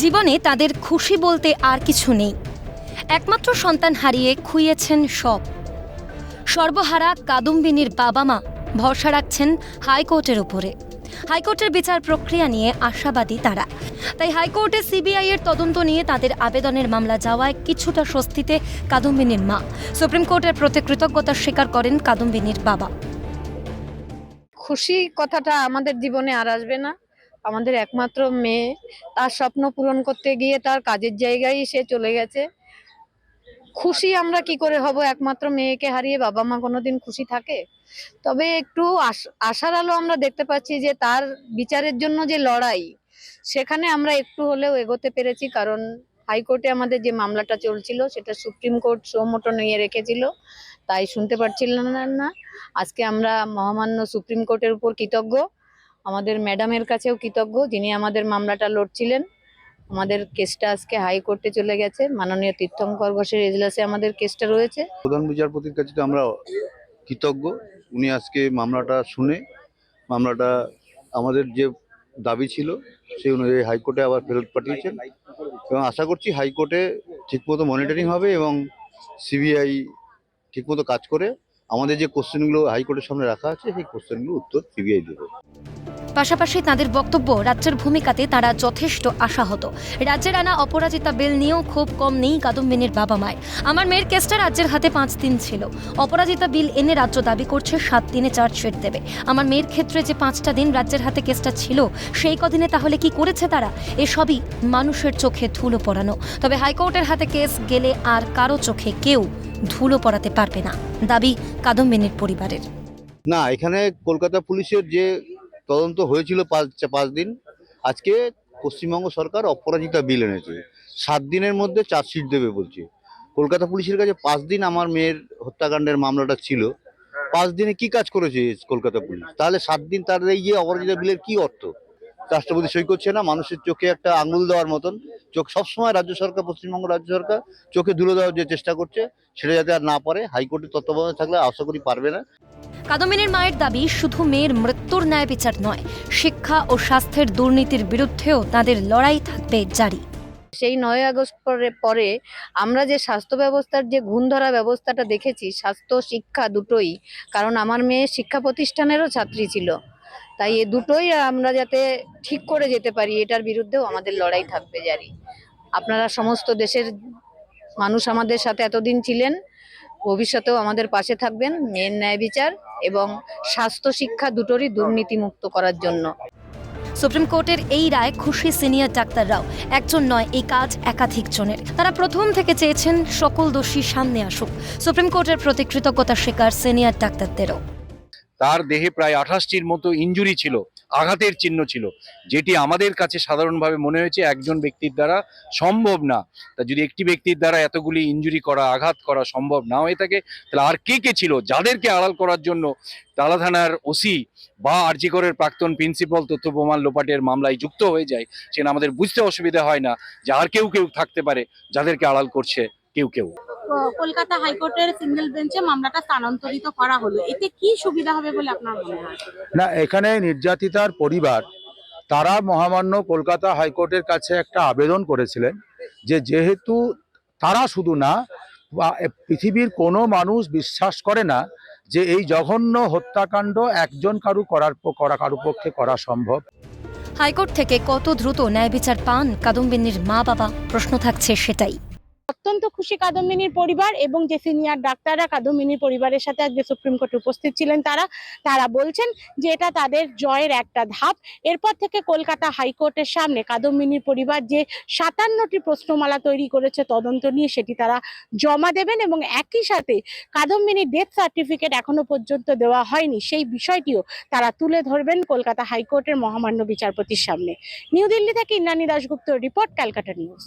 জীবনে তাদের খুশি বলতে আর কিছু নেই। একমাত্র সন্তান হারিয়ে খুইয়েছেন সব। সর্বহারা কাদম্বিনীর বাবা মা ভরসা রাখছেন হাইকোর্টের উপরে। হাইকোর্টের বিচার প্রক্রিয়া নিয়ে আশাবাদী তারা। তাই হাইকোর্টে সিবিআই এর তদন্ত নিয়ে তাদের আবেদনের মামলা যাওয়ায় কিছুটা স্বস্তিতে কাদম্বিনীর মা। সুপ্রিম কোর্টের প্রতি কৃতজ্ঞতা স্বীকার করেন কাদম্বিনীর বাবা। খুশি কথাটা আমাদের জীবনে আর আসবে না। আমাদের একমাত্র মেয়ে। তার স্বপ্ন পূরণ করতে গিয়ে তার কাজের জায়গায় সে চলে গেছে। খুশি আমরা কি করে হব? একমাত্র মেয়েকে হারিয়ে বাবা মা কোনোদিন খুশি থাকে? তবে একটু আশ- আশার আলো আমরা দেখতে পাচ্ছি যে তার বিচারের জন্য যে লড়াই, সেখানে আমরা একটু হলেও এগোতে পেরেছি। কারণ হাইকোর্টে আমাদের যে মামলাটা চলছিল, সেটা সুপ্রিম কোর্ট সোমোটো নিয়ে রেখেছিল। তাই শুনতে পারছিলাম না। আজকে আমরা মহামান্য সুপ্রিম কোর্টের উপর কৃতজ্ঞ। আমাদের ম্যাডামের কাছেও কৃতজ্ঞ, যিনি আমাদের মামলাটা লড়ছিলেন। আমাদের কেসটা আজকে হাইকোর্টে চলে গেছে। মাননীয় তীর্থঙ্কর ঘোষের এজলাসে আমাদের কেসটা রয়েছে। প্রধান বিচারপতির কাছে তো আমরা কৃতজ্ঞ। উনি আজকে মামলাটা শুনে, মামলাটা আমাদের যে দাবি ছিল, সেই অনুযায়ী হাইকোর্টে আবার ফেরত পাঠিয়েছেন। এবং আশা করছি হাইকোর্টে ঠিকমতো মনিটরিং হবে এবং সিবিআই ঠিকমতো কাজ করে আমাদের যে কোশ্চেনগুলো হাইকোর্টের সামনে রাখা আছে, সেই কোশ্চেনগুলো উত্তর সিবিআই দেবে। পাশাপাশি তাদের বক্তব্য রাজ্যের ভূমিকাতে তারা যথেষ্ট আশাহত। রাজ্যের আনা অপরাজিতা বিল নিয়েও খুব কম নেই কাদম্বিনীর বাবা মায় আমার মেয়ের কেসটা রাজ্যের হাতে পাঁচ দিন ছিল। অপরাজিতা বিল এনে রাজ্য দাবি করছে সাত দিনে চার্জশিট দেবে। আমার মেয়ের ক্ষেত্রে যে পাঁচটা দিন রাজ্যের হাতে কেসটা ছিল, সেই কদিনে তাহলে কি করেছে তারা? এসবই মানুষের চোখে ধুলো পড়ানো তবে হাইকোর্টের হাতে কেস গেলে আর কারও চোখে কেউ ধুলো পড়াতে পারবে না। দাবি কাদম্বিনীর পরিবারের। না, এখানে কলকাতা পুলিশের যে তদন্ত হয়েছিল পাঁচ পাঁচ দিন। আজকে পশ্চিমবঙ্গ সরকার অপরাজিতা বিল এনেছে। সাত দিনের মধ্যে চার্জশিট দেবে বলছে। কলকাতা পুলিশের কাছে পাঁচ দিন আমার মেয়ের হত্যাকাণ্ডের মামলাটা ছিল। পাঁচ দিনে কি কাজ করেছে কলকাতা পুলিশ? তাহলে সাত দিন তার এই যে অপরাজিতা বিলের কি অর্থ? রাষ্ট্রপতি সই করছে না, মানুষের চোখে একটা আঙুল দেওয়ার মতন। চোখ সবসময় রাজ্য সরকার, পশ্চিমবঙ্গ রাজ্য সরকার চোখে ধুলো দেওয়ার যে চেষ্টা করছে, সেটা যাতে আর না পারে। হাইকোর্টের তত্ত্বাবধানে থাকলে আশা করি পারবে না। কাদম্বিনীর মায়ের দাবি শুধু মেয়ের মৃত্যুর ন্যায় বিচার নয়, শিক্ষা ও স্বাস্থ্যের দুর্নীতির বিরুদ্ধেও তাদের লড়াই থাকবে জারি। সেই নয় আগস্ট পরে পরে আমরা যে স্বাস্থ্য ব্যবস্থার যে ঘুণ ধরা ব্যবস্থাটা দেখেছি, স্বাস্থ্য, শিক্ষা দুটোই, কারণ আমার মেয়ে শিক্ষা প্রতিষ্ঠানেরও ছাত্রী ছিল। তাই এ দুটোই আমরা যাতে ঠিক করে যেতে পারি, এটার বিরুদ্ধেও আমাদের লড়াই থাকবে জারি। আপনারা সমস্ত দেশের মানুষ আমাদের সাথে এতদিন ছিলেন, ভবিষ্যতেও আমাদের পাশে থাকবেন, মেয়ের ন্যায় বিচার এবং স্বাস্থ্য শিক্ষা দুটোরই দুর্নীতিমুক্ত করার জন্য। সুপ্রিম কোর্টের এই রায় খুশি সিনিয়র ডাক্তাররাও। একজন নয় এই কাজ একাধিক জনের। তারা প্রথম থেকে চেয়েছেন সকল দোষী সামনে আসুক। সুপ্রিম কোর্টের প্রতি কৃতজ্ঞতা স্বীকার সিনিয়র ডাক্তারদেরও। তার দেহে প্রায় আঠাশটির মতো ইঞ্জুরি ছিল। আঘাতের চিহ্ন ছিল। যেটি আমাদের কাছে সাধারণভাবে মনে হয়েছে একজন ব্যক্তির দ্বারা সম্ভব না। তা যদি একটি ব্যক্তির দ্বারা এতগুলি ইনজুরি করা, আঘাত করা সম্ভব না হয়ে থাকে, তাহলে আর কে কে ছিল? যাদেরকে আড়াল করার জন্য তালা থানার ওসি বা আরজিকরের প্রাক্তন প্রিন্সিপাল তথ্য প্রমাণ লোপাটের মামলায় যুক্ত হয়ে যায় সেটা আমাদের বুঝতে অসুবিধা হয় না যে আর কেউ কেউ থাকতে পারে যাদেরকে আড়াল করছে কেউ কেউ। কলকাতা হাইকোর্টের সিঙ্গেল বেঞ্চে মামলাটা স্থানান্তরিত করা হলো। এতে কি সুবিধা হবে বলে আপনার মনে হয়? না এখানে নির্যাতিতার পরিবার তারা মহামান্য কলকাতা হাইকোর্টের কাছে একটা আবেদন করেছিলেন যে যেহেতু তারা শুধু না পৃথিবীর কোনো মানুষ বিশ্বাস করে না যে এই জঘন্য হত্যাকাণ্ড একজন কারু করার করা কারু পক্ষে করা সম্ভব। হাইকোর্ট থেকে কত দ্রুত ন্যায় বিচার পান কাদম্বিনীর মা বাবা প্রশ্ন থাকছে সেটাই। অত্যন্ত খুশি কাদম্বিনীর পরিবার এবং যে সিনিয়র ডাক্তাররা কাদম্বিনীর পরিবারের সাথে আজকে সুপ্রিম কোর্টে উপস্থিত ছিলেন তারা তারা বলছেন যে এটা তাদের জয়ের একটা ধাপ। এরপর থেকে কলকাতা হাইকোর্টের সামনে কাদম্বিনীর পরিবার যে সাতান্নটি প্রশ্নমালা তৈরি করেছে তদন্ত নিয়ে সেটি তারা জমা দেবেন এবং একই সাথে কাদম্বিনীর ডেথ সার্টিফিকেট এখনও পর্যন্ত দেওয়া হয়নি। সেই বিষয়টিও তারা তুলে ধরবেন কলকাতা হাইকোর্টের মহামান্য বিচারপতির সামনে। নিউ দিল্লি থেকে Indrani Dasgupta report, Calcutta news.